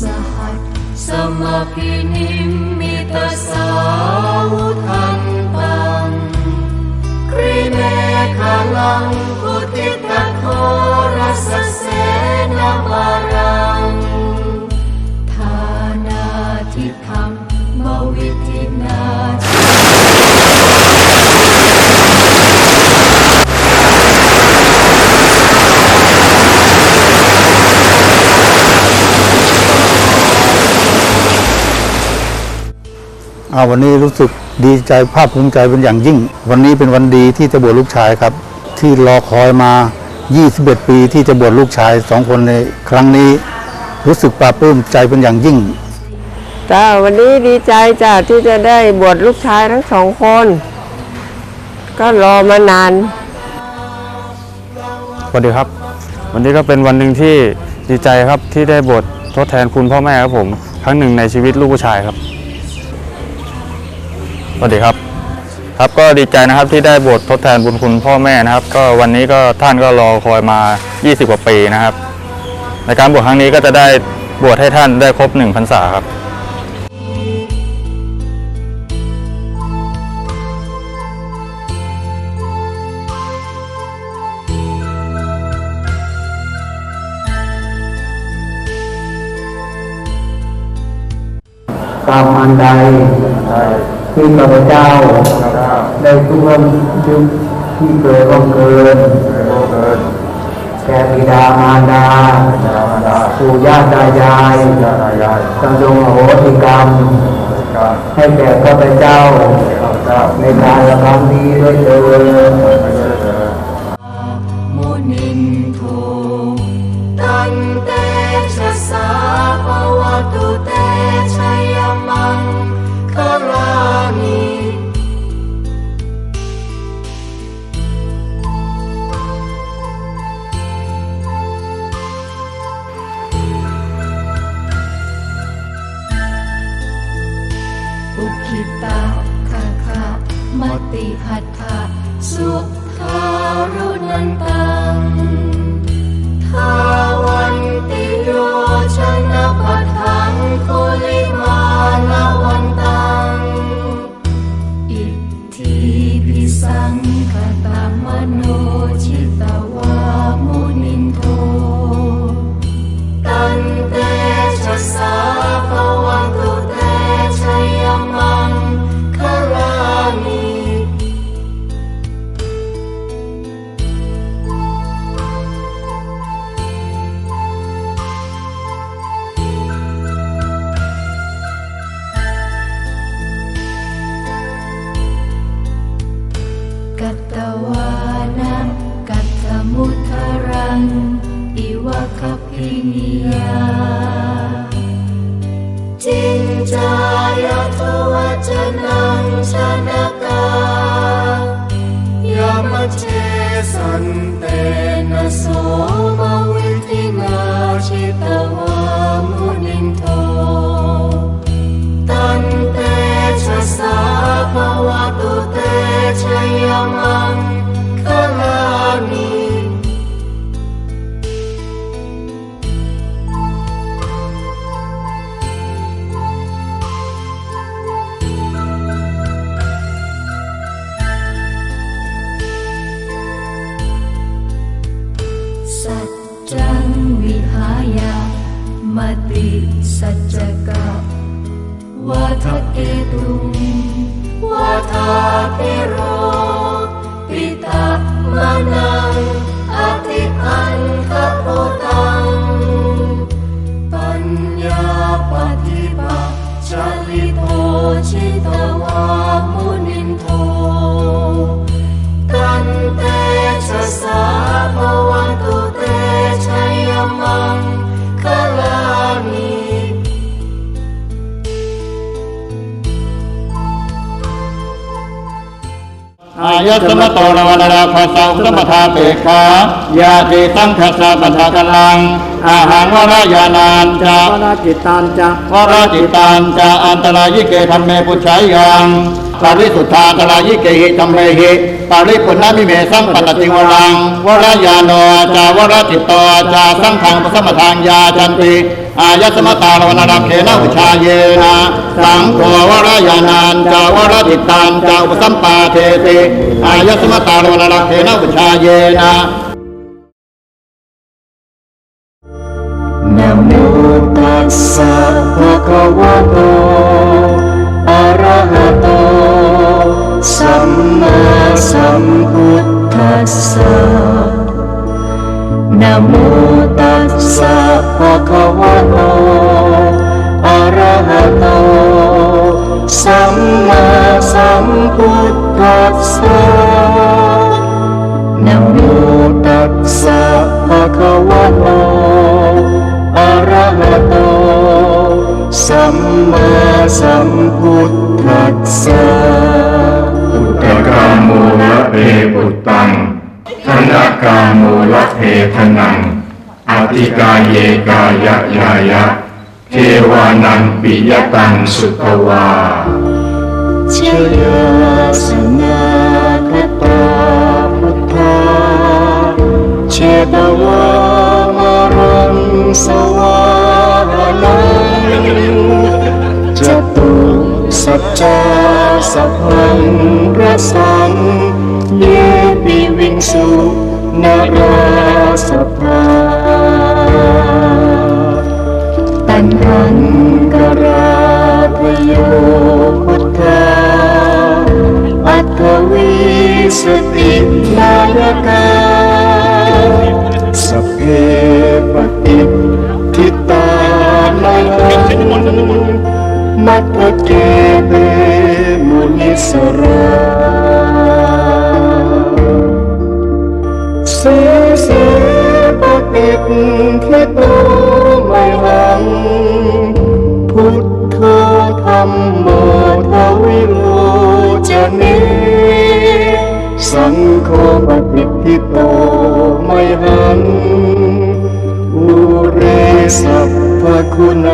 หัสสม อ่าวันนี้รู้สึกดีใจภาคภูมิใจเป็นอย่างยิ่ง วันนี้เป็นวันดีที่จะบวชลูกชายครับ ที่รอคอยมา 21 ปีที่จะบวชลูกชายสองคนในครั้งนี้ รู้สึกปลาบปลื้มใจเป็นอย่างยิ่งจ้าวันนี้ดีใจจ้าที่จะได้บวชลูกชายทั้งสองคน ก็รอมานานสวัสดีครับ วันนี้ก็เป็นวันหนึ่งที่ดีใจครับที่ได้บททดแทนคุณพ่อแม่ครับผม ครั้งหนึ่งในชีวิตลูกผู้ชายครับส วัสดีครับ ครับก็ดีใจนะครับที่ได้บททดแทนบุญคุณพ่อแม่นะครับ ก็วันนี้ก็ท่านก็รอคอยมา 20 กว่าปีนะครับ ในการบวชครั้งนี้ก็จะได้บวชให้ท่านได้ครบหนึ่งพรรษาครับตามอันใด ที่ข้าพเจ้าได้ทุกข์ยุคที่เกิดร่วงเกินแก่บิดามารดาปู่ย่าตายายจงจงอโหสิกรรม ให้แก่ข้าพเจ้าในการละครั้งนี้ด้วยเถิด ติหัตถะสุทารุนันตังทาวันติโยชนะปัฏฐังโคลิมาลวันตัง อิทธิพิสังคตามโน วิหายามติสัจจายสมโตนวันราภาษาอุตมทาเปกขายาติสังคสะปัฏฐกลัง อาหังวรายานานจาวราจิตตันจะวรจิตานจาอันตรายิเกธรรมเมปุจฉายังปาริสุทธาตรายิเกหิธรรมเมหิปาริปุณณมิเมสังปตติวรังวรายานโนจาวรจิตโตจาสังขังปสมทางยาจันติ อายสมตาลวนารเคนะอุชาเยนะสังโฆวรยานันจาวรติตันจาอุปสัมปาเทติอายสมตาลวนารเคนะอุชาเยนะนะโมตัสสะภะคะวะโตอะระหะโตสัมมาสัมพุทธัสสะ นะโมตัสสะภะคะวะโกาโมละเพทนังอธิกาเยกายะยายะ เทวานันปิยตังสุตวาชยาสนาคตาพุทธาเชตวามรังสวานังจตุสัจจาสัพพังระสังเยปิวิงสุ นาราสภาตันหังกราท ทิโตไม่หัง พุทโธธรรมโมทวิโรจเนสังโฆปฏิทิโตไม่หังอุเรสัพพคุณ